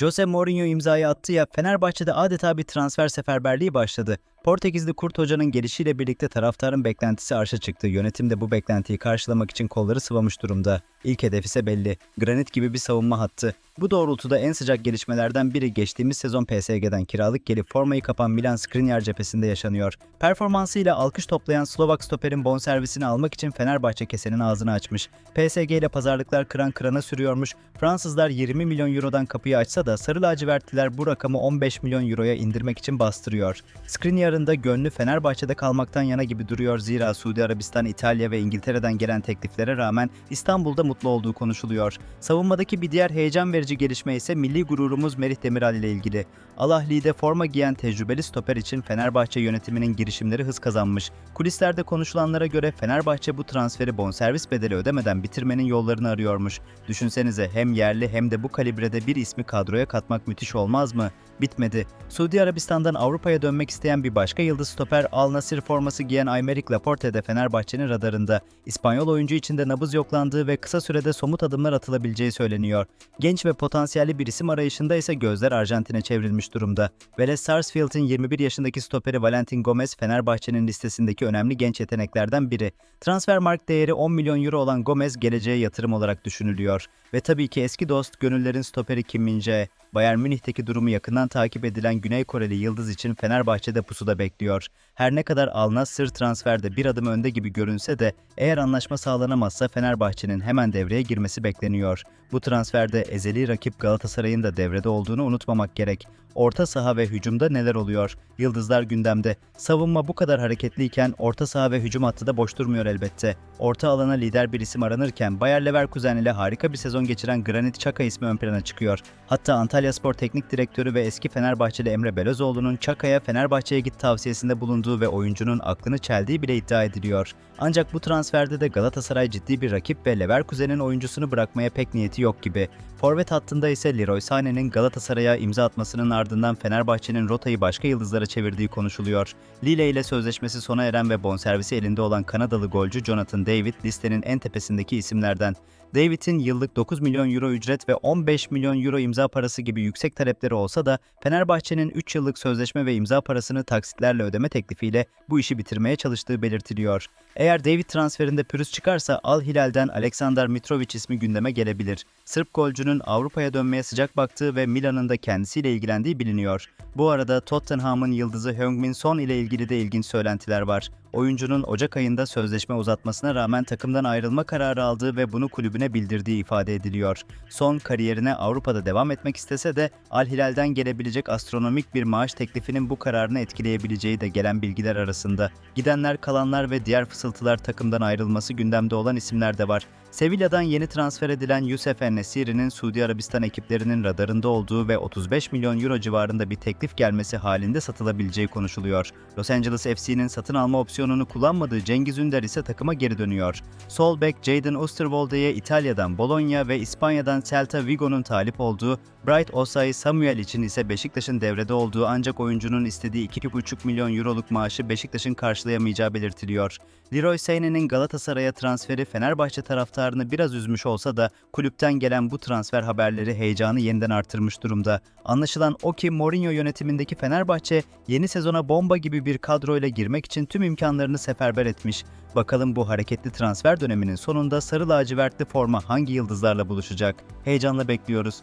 Jose Mourinho imzayı attı ya Fenerbahçe'de adeta bir transfer seferberliği başladı. Portekizli Kurt Hoca'nın gelişiyle birlikte taraftarın beklentisi arşa çıktı. Yönetim de bu beklentiyi karşılamak için kolları sıvamış durumda. İlk hedef ise belli. Granit gibi bir savunma hattı. Bu doğrultuda en sıcak gelişmelerden biri geçtiğimiz sezon PSG'den kiralık gelip formayı kapan Milan Skriniar cephesinde yaşanıyor. Performansıyla alkış toplayan Slovak stoperin bonservisini almak için Fenerbahçe kesenin ağzını açmış. PSG ile pazarlıklar kıran kırana sürüyormuş. Fransızlar 20 milyon eurodan kapıyı açsa da sarı lacivertliler bu rakamı 15 milyon euroya indirmek için bastırıyor. Skriniar'ın da gönlü Fenerbahçe'de kalmaktan yana gibi duruyor zira Suudi Arabistan, İtalya ve İngiltere'den gelen tekliflere rağmen İstanbul'da mutlu olduğu konuşuluyor. Savunmadaki bir diğer heyecan verici gelişme ise milli gururumuz Merih Demiral ile ilgili. Al Ahli'de forma giyen tecrübeli stoper için Fenerbahçe yönetiminin girişimleri hız kazanmış. Kulislerde konuşulanlara göre Fenerbahçe bu transferi bonservis bedeli ödemeden bitirmenin yollarını arıyormuş. Düşünsenize hem yerli hem de bu kalibrede bir ismi kadroya katmak müthiş olmaz mı? Bitmedi. Suudi Arabistan'dan Avrupa'ya dönmek isteyen bir başka yıldız stoper Al Nassr forması giyen Aymeric Laporte de Fenerbahçe'nin radarında. İspanyol oyuncu içinde nabız yoklandığı ve kısa sürede somut adımlar atılabileceği söyleniyor. Genç ve potansiyelli bir isim arayışında ise gözler Arjantin'e çevrilmiş durumda. Vélez Sarsfield'in 21 yaşındaki stoperi Valentin Gomez Fenerbahçe'nin listesindeki önemli genç yeteneklerden biri. Transfer mark değeri 10 milyon euro olan Gomez geleceğe yatırım olarak düşünülüyor. Ve tabii ki eski dost gönüllerin stoperi Kim Min-jae. Bayern Münih'teki durumu yakından takip edilen Güney Koreli yıldız için Fenerbahçe'de pusuda bekliyor. Her ne kadar Al Nassr transferde bir adım önde gibi görünse de eğer anlaşma sağlanamazsa Fenerbahçe'nin hemen devreye girmesi bekleniyor. Bu transferde ezeli rakip Galatasaray'ın da devrede olduğunu unutmamak gerek. Orta saha ve hücumda neler oluyor? Yıldızlar gündemde. Savunma bu kadar hareketliyken orta saha ve hücum hattı da boş durmuyor elbette. Orta alana lider bir isim aranırken Bayer Leverkusen ile harika bir sezon geçiren Granit Xhaka ismi ön plana çıkıyor. Hatta Antalya Spor Teknik Direktörü ve eski Fenerbahçeli Emre Belözoğlu'nun Çaka'ya Fenerbahçe'ye git tavsiyesinde bulunduğu ve oyuncunun aklını çeldiği bile iddia ediliyor. Ancak bu transferde de Galatasaray ciddi bir rakip ve Leverkusen'in oyuncusunu bırakmaya pek niyeti yok gibi. Forvet hattında ise Leroy Sané'nin Galatasaray'a imza atmasının ardından Fenerbahçe'nin rotayı başka yıldızlara çevirdiği konuşuluyor. Lille ile sözleşmesi sona eren ve bonservisi elinde olan Kanadalı golcü Jonathan David listenin en tepesindeki isimlerden. David'in yıllık 9 milyon euro ücret ve 15 milyon euro imza parası gibi yüksek talepleri olsa da Fenerbahçe'nin 3 yıllık sözleşme ve imza parasını taksitlerle ödeme teklifiyle bu işi bitirmeye çalıştığı belirtiliyor. Eğer David transferinde pürüz çıkarsa Al Hilal'den Aleksandar Mitrovic ismi gündeme gelebilir. Sırp golcünün Avrupa'ya dönmeye sıcak baktığı ve Milan'ın da kendisiyle ilgilendiği biliniyor. Bu arada Tottenham'ın yıldızı Heung-min Son ile ilgili de ilginç söylentiler var. Oyuncunun Ocak ayında sözleşme uzatmasına rağmen takımdan ayrılma kararı aldığı ve bunu kulübüne bildirdiği ifade ediliyor. Son kariyerine Avrupa'da devam etmek istese de Al Hilal'den gelebilecek astronomik bir maaş teklifinin bu kararını etkileyebileceği de gelen bilgiler arasında. Gidenler, kalanlar ve diğer fısıltılar takımdan ayrılması gündemde olan isimler de var. Sevilla'dan yeni transfer edilen Yusuf En-Nesyri'nin Suudi Arabistan ekiplerinin radarında olduğu ve 35 milyon euro civarında bir teklif gelmesi halinde satılabileceği konuşuluyor. Los Angeles FC'nin satın alma opsiyonunu kullanmadığı Cengiz Ünder ise takıma geri dönüyor. Sol bek Jadon Oosterwolde'ye İtalya'dan Bologna ve İspanya'dan Celta Vigo'nun talip olduğu, Bright Osay Samuel için ise Beşiktaş'ın devrede olduğu ancak oyuncunun istediği 2,5 milyon euroluk maaşı Beşiktaş'ın karşılayamayacağı belirtiliyor. Leroy Sané'nin Galatasaray'a transferi Fenerbahçe taraftarını biraz üzmüş olsa da kulüpten gelen bu transfer haberleri heyecanı yeniden artırmış durumda. Anlaşılan o ki Mourinho yönetimindeki Fenerbahçe yeni sezona bomba gibi bir kadroyla girmek için tüm imkanlarını seferber etmiş. Bakalım bu hareketli transfer döneminin sonunda sarı lacivertli forma hangi yıldızlarla buluşacak? Heyecanla bekliyoruz.